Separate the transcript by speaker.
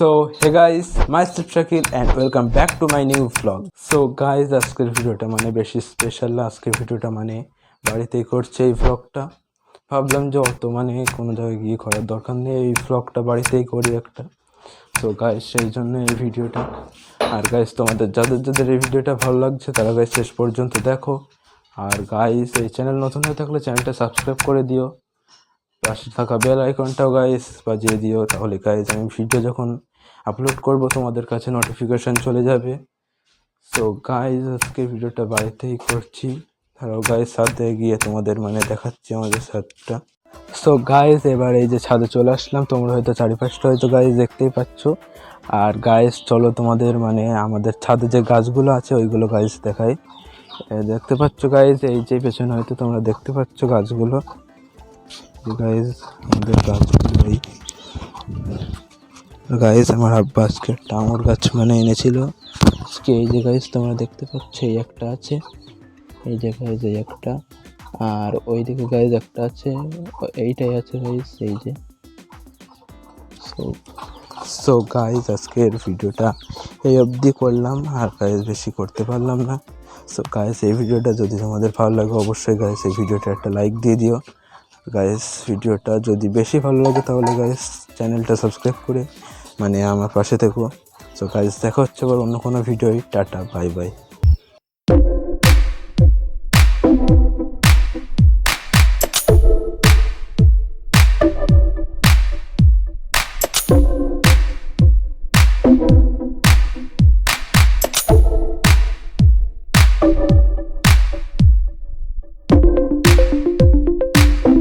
Speaker 1: So hey guys my self Shakil and welcome back to my new vlog so guys আজকের ভিডিওটা মানে বেশি special না। আজকের ভিডিওটা মানে বাড়িতেই করছে এই ভ্লগটা ভাবলাম যে অত মানে কোনো জায়গায় গিয়ে করার দরকার নেই। এই ভ্লগটা বাড়িতেই করি একটা। সো গাইস সেই জন্য এই ভিডিওটা। আর গাইস তোমাদের যাদের যাদের এই ভিডিওটা ভালো লাগছে, তারা গাইস শেষ পর্যন্ত দেখো। আর গাইস এই চ্যানেল নতুন হয়ে থাকলে চ্যানেলটা সাবস্ক্রাইব করে দিও। পাশে থাকা বেল আইকনটাও গাইস বাজিয়ে দিও। তাহলে গাইস আমি ভিডিও যখন আপলোড করব, তোমাদের কাছে নোটিফিকেশন চলে যাবে। সো গাইস আজকে ভিডিওটা বাড়িতেই করছি। তারাও গাইস সাথে গিয়ে তোমাদের মানে দেখাচ্ছি আমাদের ছাদটা সো গাইস এবার এই যে ছাদে চলে আসলাম। তোমরা হয়তো চারিপাশটা হয়তো গাইস দেখতেই পাচ্ছ। আর গাইস চলো তোমাদের মানে আমাদের ছাদে যে গাছগুলো আছে, ওইগুলো গাইস দেখাই। দেখতে পাচ্ছ গাইস এই যে পেছনে হয়তো তোমরা দেখতে পাচ্ছ গাছগুলো। গাইজ আমাদের গাছগুলো এই গাইজ আমার আব্বা আজকে টাঙর গাছ মানে এনেছিল। আজকে এই যে গাইজ তোমরা দেখতে পাচ্ছ, এই একটা আছে। এই যে গাইজ এই একটা। আর ওই দিকে গাইজ একটা আছে। এইটাই আছে গাইজ এই যে। সো সো গাইজ আজকের ভিডিওটা এই অবধি করলাম। আর গাইজ বেশি করতে পারলাম না। সো গাইজ এই ভিডিওটা যদি তোমাদের ভালো লাগে, অবশ্যই গাইজ এই ভিডিওটা একটা লাইক দিয়ে দিও। গাইস ভিডিওটা যদি বেশি ভালো লাগে তাহলে গাইস চ্যানেলটা সাবস্ক্রাইব করে মানে আমার পাশে থেকো। সো গাইস দেখা হচ্ছে আবার অন্য কোনো ভিডিওই টাটা বাই বাই